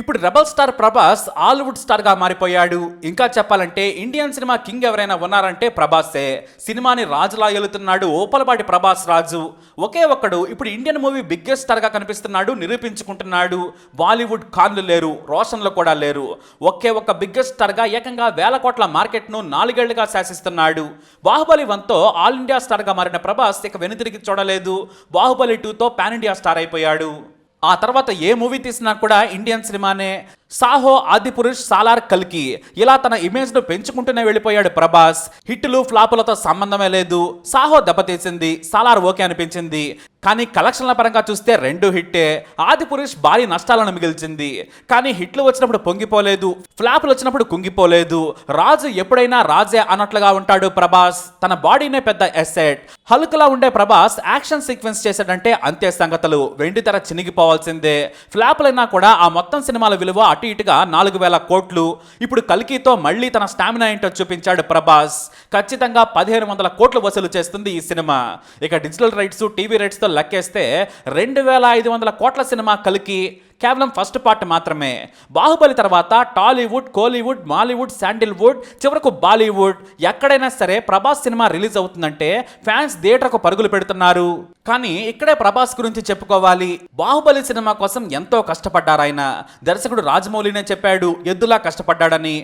ఇప్పుడు rebel star Prabhas Hollywood స్టార్గా మారిపోయాడు. ఇంకా చెప్పాలంటే ఇండియన్ సినిమా కింగ్ ఎవరైనా ఉన్నారంటే ప్రభాసే. సినిమాని రాజులా ఏలుతున్నాడు ఓపలపాటి ప్రభాస్ రాజు. ఒకే ఒక్కడు ఇప్పుడు ఇండియన్ మూవీ బిగ్గెస్ట్ స్టార్గా కనిపిస్తున్నాడు నిరూపించుకుంటున్నాడు. బాలీవుడ్ ఖాన్లు లేరు రోషన్లు కూడా లేరు. ఒకే ఒక్క బిగ్గెస్ట్ స్టార్గా ఏకంగా వేల కోట్ల మార్కెట్ను నాలుగేళ్ళుగా శాసిస్తున్నాడు. బాహుబలి వన్తో ఆల్ ఇండియా స్టార్గా మారిన ప్రభాస్ ఇక వెనుతిరిగి చూడలేదు. బాహుబలి టూతో పాన్ ఇండియా స్టార్ అయిపోయాడు. ఆ తర్వాత ఏ మూవీ తీసినా కూడా ఇండియన్ సినిమానే సాహో ఆదిపురుష్ సాలార్ కల్కి ఇలా తన ఇమేజ్ను పెంచుకుంటూనే వెళ్ళిపోయాడు ప్రభాస్. హిట్లు ఫ్లాపులతో సంబంధమే లేదు. సాహో దెబ్బతీసింది సాలార్ ఓకే అనిపించింది. కానీ కలెక్షన్ల పరంగా చూస్తే రెండు హిట్టే. ఆదిపురుష్ భారీ నష్టాలను మిగిల్చింది. కానీ హిట్లు వచ్చినప్పుడు పొంగిపోలేదు ఫ్లాపులు వచ్చినప్పుడు కుంగిపోలేదు. రాజు ఎప్పుడైనా రాజే అన్నట్లుగా ఉంటాడు ప్రభాస్. తన బాడీనే పెద్ద ఎసెట్ హల్క్లా ఉండే ప్రభాస్ యాక్షన్ సీక్వెన్స్ చేశాడంటే అంతే సంగతులు. వెండి తెర చినిగిపోవాల్సిందే. ఫ్లాపులైనా కూడా ఆ మొత్తం సినిమాల విలువ అటు ఇటుగా నాలుగు వేల కోట్లు. ఇప్పుడు కల్కితో మళ్ళీ తన స్టామినా ఏంటో చూపించాడు ప్రభాస్. ఖచ్చితంగా పదిహేను వందల కోట్లు వసూలు చేస్తుంది ఈ సినిమా. ఇక డిజిటల్ రైట్స్ టీవీ రైట్స్తో లెక్కేస్తే రెండు వేల ఐదు వందల కోట్ల సినిమా కలికి. కేవలం ఫస్ట్ పార్ట్ మాత్రమే. బాహుబలి తర్వాత టాలీవుడ్ కోలీవుడ్ మాలీవుడ్ శాండిల్వుడ్ చివరకు బాలీవుడ్. ఎక్కడైనా సరే ప్రభాస్ సినిమా రిలీజ్ అవుతుందంటే ఫ్యాన్స్ థియేటర్కు పరుగులు పెడుతున్నారు. కానీ ఇక్కడే ప్రభాస్ గురించి చెప్పుకోవాలి. బాహుబలి సినిమా కోసం ఎంతో కష్టపడ్డారు ఆయన దర్శకుడు రాజమౌళినే చెప్పాడు ఎద్దులా కష్టపడ్డాడని?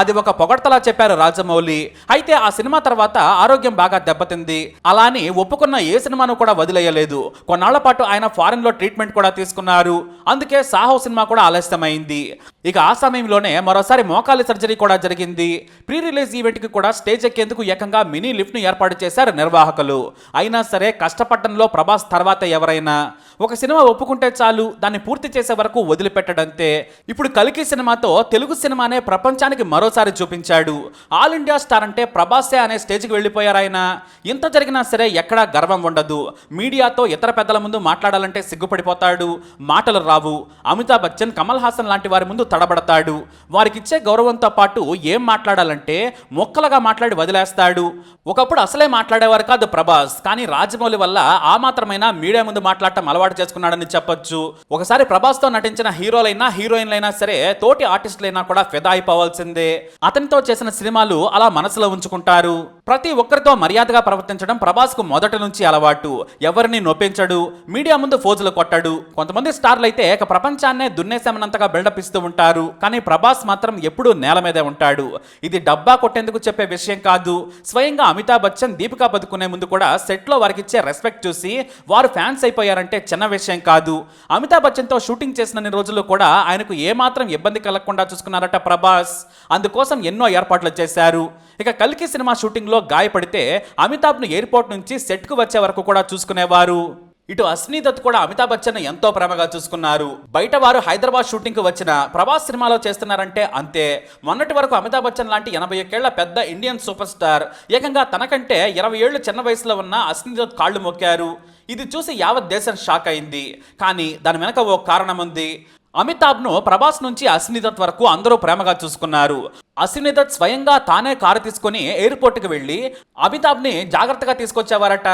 అది ఒక పొగడ్తలా చెప్పారు రాజమౌళి. అయితే ఆ సినిమా తర్వాత ఆరోగ్యం బాగా దెబ్బతింది. అలా అని ఒప్పుకున్న ఏ సినిమాను కూడా వదిలేయలేదు. కొన్నాళ్ళ పాటు ఆయన ఫారెన్లో ట్రీట్మెంట్ కూడా తీసుకున్నారు. అందుకే సాహో సినిమా కూడా ఆలస్యమైంది. ఇక ఆ సమయంలోనే మరోసారి మోకాలి సర్జరీ కూడా జరిగింది. ప్రీ రిలీజ్ ఈవెంట్కి కూడా స్టేజ్ ఎక్కేందుకు ఏకంగా మినీ లిఫ్ట్ను ఏర్పాటు చేశారు నిర్వాహకులు. అయినా సరే కష్టపడడంలో ప్రభాస్ తర్వాత ఎవరైనా. ఒక సినిమా ఒప్పుకుంటే చాలు దాన్ని పూర్తి చేసే వరకు వదిలిపెట్టడంతే. ఇప్పుడు కలికి సినిమాతో తెలుగు సినిమానే ప్రపంచానికి మరో మరోసారి చూపించాడు. ఆల్ ఇండియా స్టార్ అంటే ప్రభాసే అనే స్టేజ్కి వెళ్ళిపోయారు ఆయన. ఇంత జరిగినా సరే ఎక్కడా గర్వం ఉండదు. మీడియాతో ఇతర పెద్దల ముందు మాట్లాడాలంటే సిగ్గుపడిపోతాడు. మాటలు రావు. అమితాబ్ బచ్చన్ కమల్ హాసన్ లాంటి వారి ముందు తడబడతాడు. వారికిచ్చే గౌరవంతో పాటు ఏం మాట్లాడాలంటే మొక్కలుగా మాట్లాడి వదిలేస్తాడు. ఒకప్పుడు అసలే మాట్లాడేవారు కాదు ప్రభాస్. కానీ రాజమౌళి వల్ల ఆ మాత్రమైనా మీడియా ముందు మాట్లాడటం అలవాటు చేసుకున్నాడని చెప్పొచ్చు. ఒకసారి ప్రభాస్తో నటించిన హీరోలైనా హీరోయిన్లైనా సరే తోటి ఆర్టిస్టులైనా కూడా ఫిదా అయిపోవాల్సిందే. అతనితో చేసిన సినిమాలు అలా మనసులో ఉంచుకుంటారు. ప్రతి ఒక్కరితో మర్యాదగా ప్రవర్తించడం ప్రభాస్కు మొదటి నుంచి అలవాటు. ఎవరిని నొప్పించడు మీడియా ముందు ఫోజులు కొట్టాడు. కొంతమంది స్టార్లు అయితే ఇక ప్రపంచాన్నే దున్నేశామనంతగా బిల్డప్ ఇస్తూ ఉంటారు. కానీ ప్రభాస్ మాత్రం ఎప్పుడూ నేల మీదే ఉంటాడు. ఇది డబ్బా కొట్టేందుకు చెప్పే విషయం కాదు. స్వయంగా అమితాబ్ బచ్చన్ దీపికా పదుకునే ముందు కూడా సెట్లో వారికి ఇచ్చే రెస్పెక్ట్ చూసి వారు ఫ్యాన్స్ అయిపోయారంటే చిన్న విషయం కాదు. అమితాబ్ బచ్చన్తో షూటింగ్ చేసిన రోజుల్లో కూడా ఆయనకు ఏమాత్రం ఇబ్బంది కలగకుండా చూసుకున్నారట ప్రభాస్. అందుకోసం ఎన్నో ఏర్పాట్లు చేశారు. ఇక కల్కి సినిమా షూటింగ్లో గాయపడితే అమితాబ్ను ఎయిర్పోర్ట్ నుంచి సెట్కు వచ్చే వరకు కూడా చూసుకునేవారు. ఇటు అశ్నీ దత్ కూడా అమితాబ్ బచ్చన్ ఎంతో ప్రేమగా చూసుకున్నారు. బయట వారు హైదరాబాద్ షూటింగ్కు వచ్చిన ప్రభాస్ సినిమాలో చేస్తున్నారంటే అంతే. మొన్నటి వరకు అమితాబ్ బచ్చన్ లాంటి ఎనభై ఒకేళ్ళ పెద్ద ఇండియన్ సూపర్ స్టార్. ఏకంగా తనకంటే ఇరవై ఏళ్ళు చిన్న వయసులో ఉన్న అశ్నీ దత్ కాళ్ళు మొక్కారు. ఇది చూసి యావత్ దేశం షాక్ అయింది. కానీ దాని వెనక ఓ కారణం ఉంది. అమితాబ్ను ప్రభాస్ నుంచి అశ్వినిదత్ వరకు అందరూ ప్రేమగా చూసుకున్నారు. అశ్వినిదత్ స్వయంగా తానే కారు తీసుకొని ఎయిర్పోర్ట్కి వెళ్ళి అమితాబ్ని జాగ్రత్తగా తీసుకొచ్చేవారట.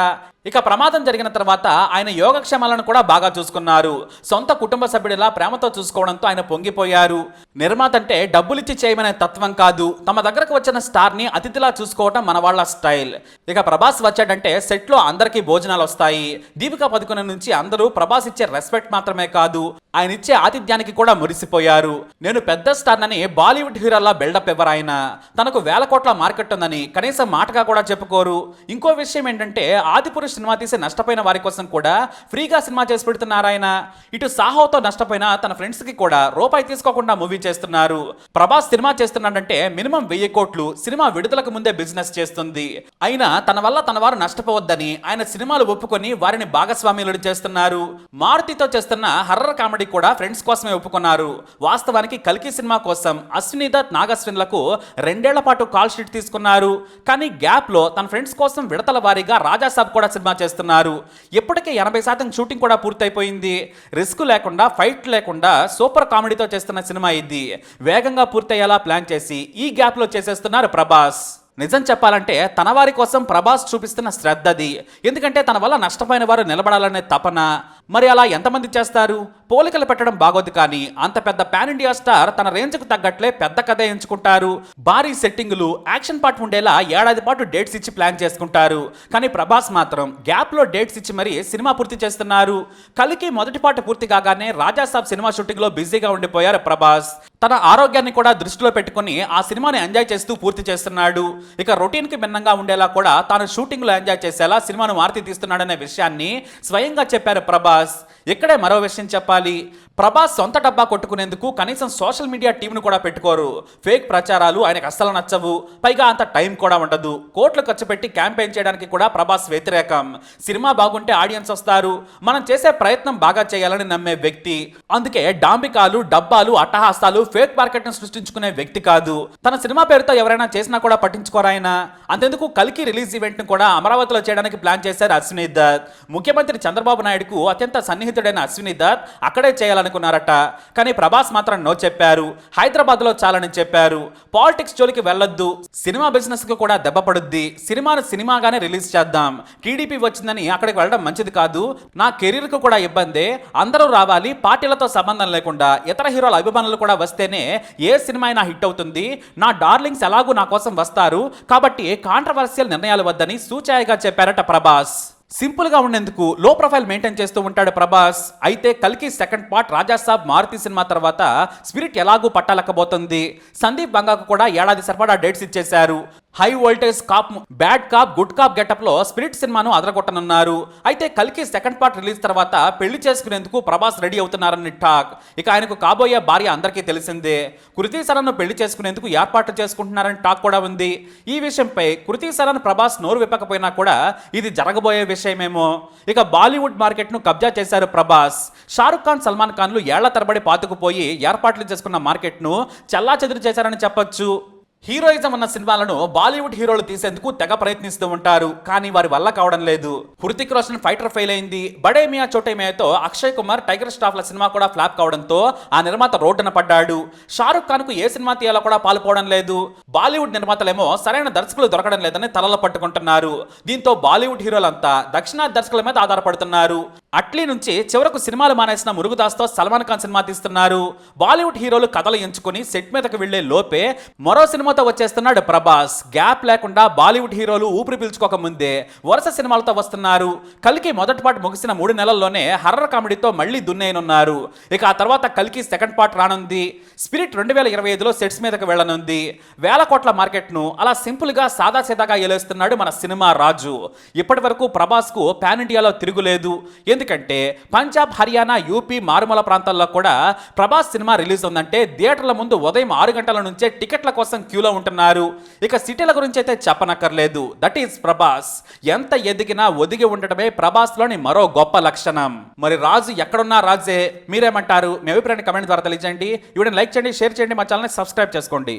ఇక ప్రమాదం జరిగిన తర్వాత ఆయన యోగక్షేమాలను కూడా బాగా చూసుకున్నారు. సొంత కుటుంబ సభ్యుడిలా ప్రేమతో చూసుకోవడంతో ఆయన పొంగిపోయారు. నిర్మాత అంటే డబ్బులిచ్చి చేయమనే తత్వం కాదు. తమ దగ్గరకు వచ్చిన స్టార్ని అతిథిలా చూసుకోవటం మన వాళ్ళ స్టైల్. ఇక ప్రభాస్ వచ్చాడంటే సెట్లో అందరికీ భోజనాలు వస్తాయి. దీపికా పదుకునే నుంచి అందరూ ప్రభాస్ ఇచ్చే రెస్పెక్ట్ మాత్రమే కాదు. ఆయన ఇచ్చే ఆతిథ్యానికి కూడా మురిసిపోయారు. నేను పెద్ద స్టార్నని బాలీవుడ్ హీరోలా బిల్డప్ ఎవరు ఆయన తనకు వేల కోట్ల మార్కెట్ ఉందని కనీసం మాటగా కూడా చెప్పుకోరు. ఇంకో విషయం ఏంటంటే ఆదిపురుష్ సినిమా తీసి నష్టపోయిన వారి కోసం కూడా ఫ్రీగా సినిమా చేసి పెడుతున్నారు ఆయన ఇటు సాహోతో నష్టపోయిన తన ఫ్రెండ్స్కి కూడా రూపాయి తీసుకోకుండా మూవీ చేస్తున్నారు. ప్రభాస్ సినిమా చేస్తున్నాడంటే మినిమం వెయ్యి కోట్లు సినిమా విడుదలకు ముందే బిజినెస్ చేస్తుంది. అయినా తన వల్ల తన వారు నష్టపోవద్దని ఆయన సినిమాలు ఒప్పుకొని వారిని భాగస్వామ్యులు చేస్తున్నారు. మారుతితో చేస్తున్న హర్రర్ కామెడీ కూడా ఫ్రెండ్స్ కోసమే ఒప్పుకున్నారు. వాస్తవానికి కల్కి సినిమా కోసం అశ్విని దత్ నాగశ్విన్లకు రెండేళ్ళ పాటు కాల్ షీట్ తీసుకున్నారు. కానీ గ్యాప్లో తన ఫ్రెండ్స్ కోసం విడతల వారీగా రాజాసాబ్ కూడా సినిమా చేస్తున్నారు. ఇప్పటికే ఎనభై శాతం షూటింగ్ కూడా పూర్తయిపోయింది. రిస్క్ లేకుండా ఫైట్ లేకుండా సూపర్ కామెడీతో చేస్తున్న సినిమా ఇది. వేగంగా పూర్తయ్యేలా ప్లాన్ చేసి ఈ గ్యాప్లో చేసేస్తున్నారు ప్రభాస్. నిజం చెప్పాలంటే తన వారి కోసం ప్రభాస్ చూపిస్తున్న శ్రద్ధది ఎందుకంటే తన వల్ల నష్టపోయిన వారు నిలబడాలనే తపన. మరి అలా ఎంతమంది చేస్తారు? పోలికలు పెట్టడం బాగోదు కానీ అంత పెద్ద పాన్ ఇండియా స్టార్ తన రేంజ్కు తగ్గట్లే పెద్ద కథ ఎంచుకుంటారు. భారీ సెట్టింగులు యాక్షన్ పార్ట్ ఉండేలా ఏడాది పాటు డేట్స్ ఇచ్చి ప్లాన్ చేసుకుంటారు. కానీ ప్రభాస్ మాత్రం గ్యాప్లో డేట్స్ ఇచ్చి మరీ సినిమా పూర్తి చేస్తున్నారు. కలికి మొదటి పాట పూర్తి కాగానే రాజాసాబ్ సినిమా షూటింగ్లో బిజీగా ఉండిపోయారు ప్రభాస్. తన ఆరోగ్యాన్ని కూడా దృష్టిలో పెట్టుకుని ఆ సినిమాని ఎంజాయ్ చేస్తూ పూర్తి చేస్తున్నాడు. ఇక రొటీన్కి భిన్నంగా ఉండేలా కూడా తాను షూటింగ్లో ఎంజాయ్ చేసేలా సినిమాను మారుతి తీస్తున్నాడనే విషయాన్ని స్వయంగా చెప్పారు ప్రభాస్. ఇక్కడే మరో విషయం చెప్పాలి. ప్రభాస్ సొంత డబ్బా కొట్టుకునేందుకు కనీసం సోషల్ మీడియా టీంను కూడా పెట్టుకోరు. ఫేక్ ప్రచారాలు ఆయనకు అస్సలు నచ్చవు. పైగా అంత టైం కూడా ఉండదు. కోట్లు ఖర్చు పెట్టి క్యాంపెయిన్ చేయడానికి కూడా ప్రభాస్ వ్యతిరేకం. సినిమా బాగుంటే ఆడియన్స్ వస్తారు. మనం చేసే ప్రయత్నం బాగా చేయాలని నమ్మే వ్యక్తి. అందుకే డాంబికాలు డబ్బాలు అట్టహాస్తాలు ఫేక్ మార్కెట్ను సృష్టించుకునే వ్యక్తి కాదు. తన సినిమా పేరుతో ఎవరైనా చేసినా కూడా పట్టించుకోరాయన అంతెందుకు కలికి రిలీజ్ ఈవెంట్ను కూడా అమరావతిలో చేయడానికి ప్లాన్ చేశారు అశ్విని దత్. ముఖ్యమంత్రి చంద్రబాబు నాయుడుకు అత్యంత సన్నిహితుడైన అశ్విని దత్ అక్కడే చేయాలనుకున్నారట. కానీ ప్రభాస్ మాత్రం నో చెప్పారు. హైదరాబాద్లో చాలని చెప్పారు. పాలిటిక్స్ జోలికి వెళ్ళొద్దు. సినిమా బిజినెస్కి కూడా దెబ్బ పడుద్ది. సినిమాను సినిమాగానే రిలీజ్ చేద్దాం. టీడీపీ వచ్చిందని అక్కడికి వెళ్ళడం మంచిది కాదు. నా కెరీర్కు కూడా ఇబ్బందే. అందరూ రావాలి పార్టీలతో సంబంధం లేకుండా. ఇతర హీరోల అభిమానులు కూడా వస్తేనే ఏ సినిమా అయినా హిట్ అవుతుంది. నా డార్లింగ్స్ ఎలాగూ నా కోసం వస్తారు. కాబట్టి కాంట్రవర్షియల్ నిర్ణయాలు వద్దని సూచాయిగా చెప్పారట ప్రభాస్. సింపుల్గా ఉండేందుకు లో ప్రొఫైల్ మెయింటైన్ చేస్తూ ఉంటాడు ప్రభాస్. అయితే కల్కి second part Rajasaab Maruthi cinema తర్వాత స్పిరిట్ ఎలాగూ పట్టాలకపోతుంది. సందీప్ బంగాకు కూడా ఏడాది సరిపడా డేట్స్ ఇచ్చేశారు. High voltage cop bad cop good cop గెటప్లో స్పిరిట్ సినిమాను అదరగొట్టనున్నారు. అయితే కల్కి సెకండ్ పార్ట్ రిలీజ్ తర్వాత పెళ్ళి చేసుకునేందుకు ప్రభాస్ రెడీ అవుతున్నారని టాక్. ఇక ఆయనకు కాబోయే భార్య అందరికీ తెలిసిందే. కృతి సరన్ను పెళ్ళి చేసుకునేందుకు ఏర్పాట్లు చేసుకుంటున్నారని టాక్ కూడా ఉంది. ఈ విషయంపై కృతి సరన్ ప్రభాస్ నోరు విప్పకపోయినా కూడా ఇది జరగబోయే విషయం విషయమేమో ఇక బాలీవుడ్ మార్కెట్ను కబ్జా చేశారు ప్రభాస్. షారుఖ్ ఖాన్ సల్మాన్ ఖాన్లు ఏళ్ళ తరబడి పాతుకుపోయి ఏర్పాట్లు చేసుకున్న మార్కెట్ను చెల్లా చేశారని చెప్పొచ్చు. హీరోయిజం ఉన్న సినిమాలను బాలీవుడ్ హీరోలు తీసేందుకు తెగ ప్రయత్నిస్తూ ఉంటారు. కానీ వారి వల్ల కావడం లేదు. హృతిక్ రోషన్ ఫైటర్ ఫెయిల్ అయింది. బడే మియా చోటే మియాతో అక్షయ్ కుమార్ టైగర్ స్టాఫ్ల సినిమా కూడా ఫ్లాప్ కావడంతో ఆ నిర్మాత రోడ్డున పడ్డాడు. షారుఖ్ ఖాన్కు ఏ సినిమా తీయాలో కూడా పాల్పోవడం లేదు. బాలీవుడ్ నిర్మాతలేమో సరైన దర్శకులు దొరకడం లేదని తలలు పట్టుకుంటున్నారు. దీంతో బాలీవుడ్ హీరోలంతా దక్షిణాది దర్శకుల మీద ఆధారపడుతున్నారు. అట్లీ నుంచి చివరకు సినిమాలు మానేసిన మురుగుదాస్తో సల్మాన్ ఖాన్ సినిమా తీస్తున్నారు. బాలీవుడ్ హీరోలు కథలు ఎంచుకుని సెట్ మీదకు వెళ్ళే లోపే మరో సినిమా సినిమాతో వచ్చేస్తున్నాడు ప్రభాస్. గ్యాప్ లేకుండా బాలీవుడ్ హీరోలు ఊపిరి పీల్చుకోక ముందే వరుస సినిమాలతో వస్తున్నారు. కలికి మొదటి పార్ట్ ముగిసిన మూడు నెలల్లోనే హర్రర్ కామెడీతో మళ్ళీ దున్నేయనున్నారు. ఇక ఆ తర్వాత కలికి సెకండ్ పార్ట్ రానుంది. స్పిరిట్ రెండు వేల ఇరవై ఐదులో సెట్స్ మీదకి వెళ్ళనుంది. వేల కోట్ల మార్కెట్ను అలా సింపుల్గా సాదాసీదాగా ఏలేస్తున్నాడు మన సినిమా రాజు. ఇప్పటి వరకు ప్రభాస్కు పాన్ ఇండియాలో తిరుగులేదు ఎందుకంటే పంజాబ్ హర్యానా యూపీ మారుమూల ప్రాంతాల్లో కూడా ప్రభాస్ సినిమా రిలీజ్ ఉందంటే థియేటర్ల ముందు ఉదయం ఆరు గంటల నుంచే టికెట్ల కోసం క్యూ క్యూలో ఉంటున్నారు. ఇక సిటీల గురించి అయితే చెప్పనక్కర్లేదు. That is Prabhas. ఎంత ఎదిగినా ఒదిగి ఉండటమే ప్రభాస్లోని మరో గొప్ప లక్షణం. మరి రాజు ఎక్కడున్నా రాజే. మీరేమంటారు? మీ అభిప్రాయాన్ని కమెంట్ ద్వారా తెలియజేయండి. ఇవిడని లైక్ చేయండి షేర్ చేయండి మా ఛానల్ని సబ్స్క్రైబ్ చేసుకోండి.